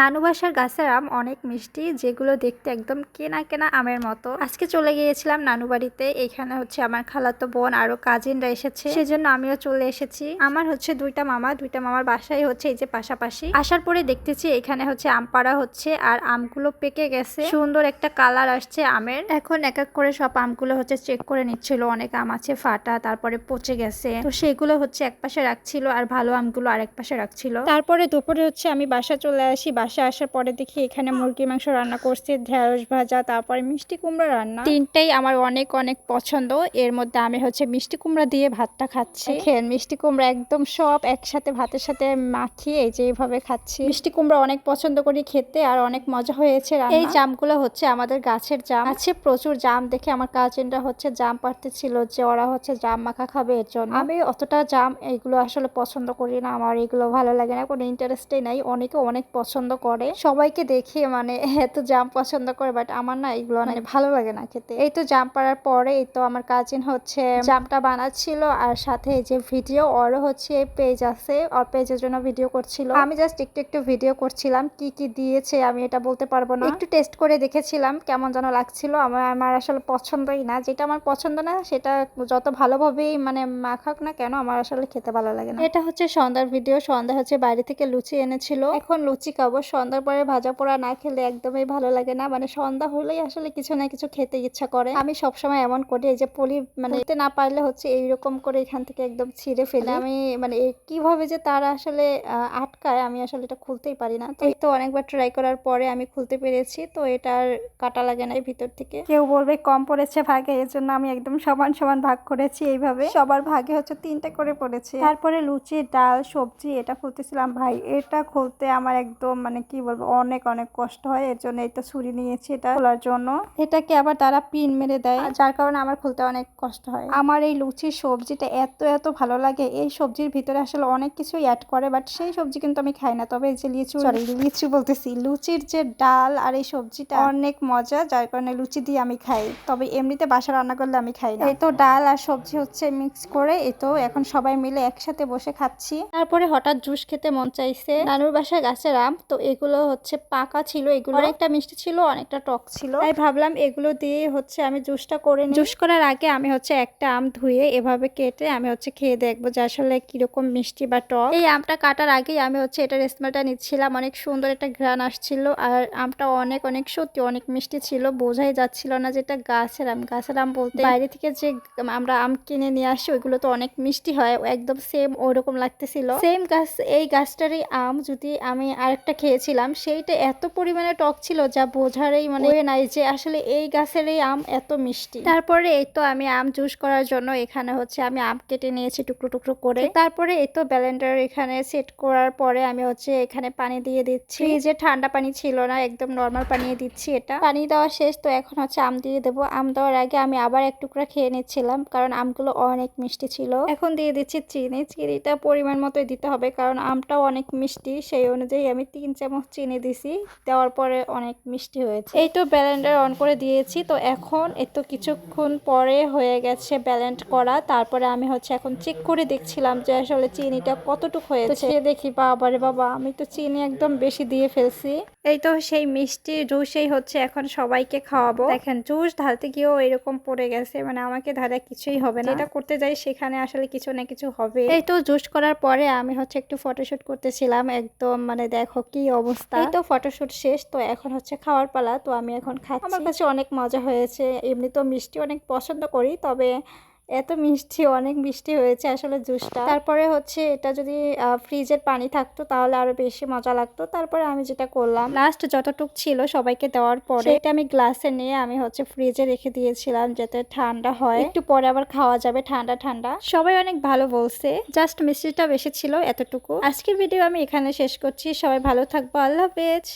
নানু বাসার গাছের আম অনেক মিষ্টি, যেগুলো দেখতে একদম কেনা কেনা আমের মতো। আজকে চলে গিয়েছিলাম নানু বাড়িতে, এখানে হচ্ছে আমার খালাতো বোন আরও কাজিনরা এসেছে। সেজন্য আমিও চলে এসেছি। আমার হচ্ছে দুইটা মামা, দুইটা মামার বাসায় হচ্ছে এই যে পাশাপাশি। আসার পরে দেখতেছি এখানে হচ্ছে আম পাড়া হচ্ছে আর আমগুলো পেকে গেছে। সুন্দর একটা কালার আসছে আমের। এখন এক এক করে সব আমগুলো হচ্ছে চেক করে নিচ্ছিল। অনেক আম আছে ফাটা, তারপরে পচে গেছে। তো সেগুলো হচ্ছে এক পাশে রাখছিল আর ভালো আমগুলো আরেক পাশে রাখছিল। তারপরে দুপুরে হচ্ছে আমি বাসা চলে আসি বাসা আসার পরে দেখি এখানে মুরগি মাংস রান্না করছি ঢেঁড়স ভাজা তারপরে মিষ্টি কুমড়া রান্না। তিনটাই আমার অনেক অনেক পছন্দ। এর মধ্যে আমি হচ্ছে মিষ্টি কুমড়া দিয়ে ভাতটা খাচ্ছি। খেন মিষ্টি কুমড়া একদম সব একসাথে ভাতের সাথে মাখিয়ে এই যে এইভাবে খাচ্ছি। মিষ্টি কুমড়া অনেক পছন্দ করি খেতে আর অনেক মজা হয়েছে এই জামগুলো হচ্ছে আমাদের গাছের জাম। আছে প্রচুর জাম দেখে আমার কাজিনরা হচ্ছে জাম পাড়তে ছিল যে ওরা হচ্ছে জাম মাখা খাবে এর জন্য। আমি অতটা জাম এইগুলো আসলে পছন্দ করি না আমার এগুলো ভালো লাগে না কোনো ইন্টারেস্টই নাই। অনেকে অনেক পছন্দ করে। সবাইকে দেখে মানে এত জাম পছন্দ করে বাট আমার না এগুলো মানে ভালো লাগে না খেতে। এই তো জাম পাড়ার পরে এই তো আমার কাজিন হচ্ছে জামটা বানাচ্ছিল, আর সাথে যে ভিডিও ওরও হচ্ছে পেজ আছে, ওর পেজের জন্য ভিডিও করছিল। আমি জাস্ট একটু একটু ভিডিও করছিলাম, কি কি দিয়েছে আমি এটা বলতে পারব না। একটু টেস্ট করে দেখেছিলাম কেমন যেন লাগছিল, আমার আমার আসলে পছন্দই না। যেটা আমার পছন্দ না, সেটা যত ভালোভাবেই মানে মাখাক না কেন, আমার আসলে খেতে ভালো লাগে না। এটা হচ্ছে সন্ধ্যার ভিডিও সন্ধ্যা হচ্ছে বাইরে থেকে লুচি এনেছিল। এখন লুচি খাব সন্ধ্যার পরে ভাজা পোড়া না খেলে একদমই ভালো লাগে না। মানে সন্ধ্যা হলেই আসলে কিছু না কিছু খেতে ইচ্ছা করে। আমি সবসময় এমন করি এই যে পলি মানে খেতে না পারলে হচ্ছে এইরকম করে এখান থেকে একদম ছিঁড়ে ফেলে। আমি মানে কীভাবে যে তারা আসলে আটকায় আমি আসলে এটা খুলতেই পারি না। তো এই তো অনেকবার ট্রাই করার পরে আমি খুলতে পেরেছি। তো এটার কাটা লাগে না এই ভিতর থেকে। কেউ বলবে কম পড়েছে ভাগে এর জন্য আমি একদম সমান সমান ভাগ করেছি এইভাবে। সবার ভাগে হচ্ছে তিনটা করে পড়েছে। তারপরে লুচি ডাল সবজি এটা খুলতেছিলাম। ভাই এটা খুলতে আমার একদম মানে কি বলব অনেক অনেক কষ্ট হয়। এর জন্য এই তো ছুরি নিয়েছি এটা খোলার জন্য। এটাকে আবার তারা পিন মেরে দেয়। যার কারণে আমার খুলতে অনেক কষ্ট হয়। আমার এই লুচির সবজিটা এত এত ভালো লাগে। এই সবজির ভিতরে আসলে অনেক কিছুই অ্যাড করে বাট সেই সবজি কিন্তু আমি খাই না। তবে এই যে লিচু সরি লিচু বলতেছি। লুচির যে ডাল আর এই সবজিটা অনেক মজা যার কারণে লুচি দিয়ে আমি খাই। তবে এমনিতে বাসা রান্না করলে আমি খাই না। এই তো ডাল আর সবজি হচ্ছে মিক্স করে এই তো এখন সবাই মিলে একসাথে বসে খাচ্ছি। তারপরে হঠাৎ জুস খেতে মন চাইছে। নানুর বাসায় গাছের আম তো এগুলো হচ্ছে পাকা ছিল এগুলো অনেকটা মিষ্টি ছিল অনেকটা টক ছিল। তাই ভাবলাম এগুলো দিয়ে হচ্ছে আমি জুসটা করে জুস করার আগে আমি হচ্ছে একটা আম ধুয়ে এভাবে কেটে আমি হচ্ছে খেয়ে দেখব যে আসলে কীরকম মিষ্টি বা টক। এই আমটা কাটার আগেই আমি হচ্ছে এটার স্মেলটা নিচ্ছিলাম অনেক সুন্দর একটা ঘ্রাণ আসছিল আর আমটা অনেক অনেক সত্যি অনেক মিষ্টি ছিল বোঝাই যাচ্ছিল না যেটা গাছের আম। গাছের আম বলতে বাইরে থেকে যে আমরা আম কিনে নিয়ে আসি ওইগুলো তো অনেক মিষ্টি হয় একদম সেম ওরকম লাগতেছিল। সেম গাছ এই গাছটারই আম যদি আমি আরেকটা খেয়েছিলাম সেইটা এত পরিমাণে টক ছিল যা বোঝারই মানে নাই যে আসলে এই গাছেরই আম এত মিষ্টি। তারপরে এই তো আমি আম জুস করার জন্য এখানে হচ্ছে আমি আম কেটে নিয়েছি টুকরো টুকরো করে। তারপরে এই তো ব্যালেন্ডার এখানে সেট করার পরে আমি হচ্ছে এখানে পানি দিয়ে দিচ্ছি। যে ঠান্ডা পানি ছিল না একদম নর্মাল পানি দিচ্ছি এটা। পানি দেওয়া শেষ তো এখন হচ্ছে আম দিয়ে দেবো। আম দেওয়ার আগে আমি আবার এক টুকরা খেয়ে নিচ্ছিলাম কারণ আমগুলো অনেক মিষ্টি ছিল। এখন দিয়ে দিচ্ছি চিনি চিনিটা পরিমাণ মতোই দিতে হবে কারণ আমটাও অনেক মিষ্টি সেই অনুযায়ী আমি তিন চামচ চিনি দিছি, দেওয়ার পরে অনেক মিষ্টি হয়েছে। এই তো ব্যালেন্ডার অন করে দিয়েছি, তো এখন এই তো কিছুক্ষণ পরে হয়ে গেছে ব্যালেন্ড করা। তারপরে আমি হচ্ছে এখন চেক করে দেখছিলাম যে আসলে চিনিটা কতটুকু হয়েছে। সে দেখি বাবারে বাবা, আমি তো চিনি একদম বেশি দিয়ে ফেলছি। এই তো সেই মিষ্টি জুসেই হচ্ছে এখন সবাইকে খাওয়াবো। দেখেন, জুস ঢালতে গিয়েও এরকম পড়ে গেছে মানে আমাকে ধারা কিছুই হবে না। এটা করতে যাই সেখানে আসলে কিছু না কিছু হবে। এই তো জুস করার পরে আমি হচ্ছে একটু ফটোশুট করতেছিলাম, একদম মানে দেখো কি অবস্থা। এই তো ফটোশুট শেষ তো এখন হচ্ছে খাওয়ার পালা তো আমি এখন খাচ্ছি। আমার কাছে অনেক মজা হয়েছে। এমনি তো মিষ্টি অনেক পছন্দ করি তবে এত মিষ্টি অনেক মিষ্টি হয়েছে আসলে জুসটা। তারপরে হচ্ছে এটা যদি ফ্রিজের পানি থাকতো তাহলে আরও বেশি মজা লাগতো। তারপরে আমি যেটা করলাম লাস্ট যতটুক ছিল সবাইকে দেওয়ার পরে এটা আমি গ্লাসে নিয়ে আমি হচ্ছে ফ্রিজে রেখে দিয়েছিলাম যাতে ঠান্ডা হয়। একটু পরে আবার খাওয়া যাবে ঠান্ডা ঠান্ডা। সবাই অনেক ভালো বলছে জাস্ট মিষ্টিটা বেশি ছিল এতটুকু। আজকের ভিডিও আমি এখানে শেষ করছি সবাই ভালো থাকব আল্লাহ হাফেজ।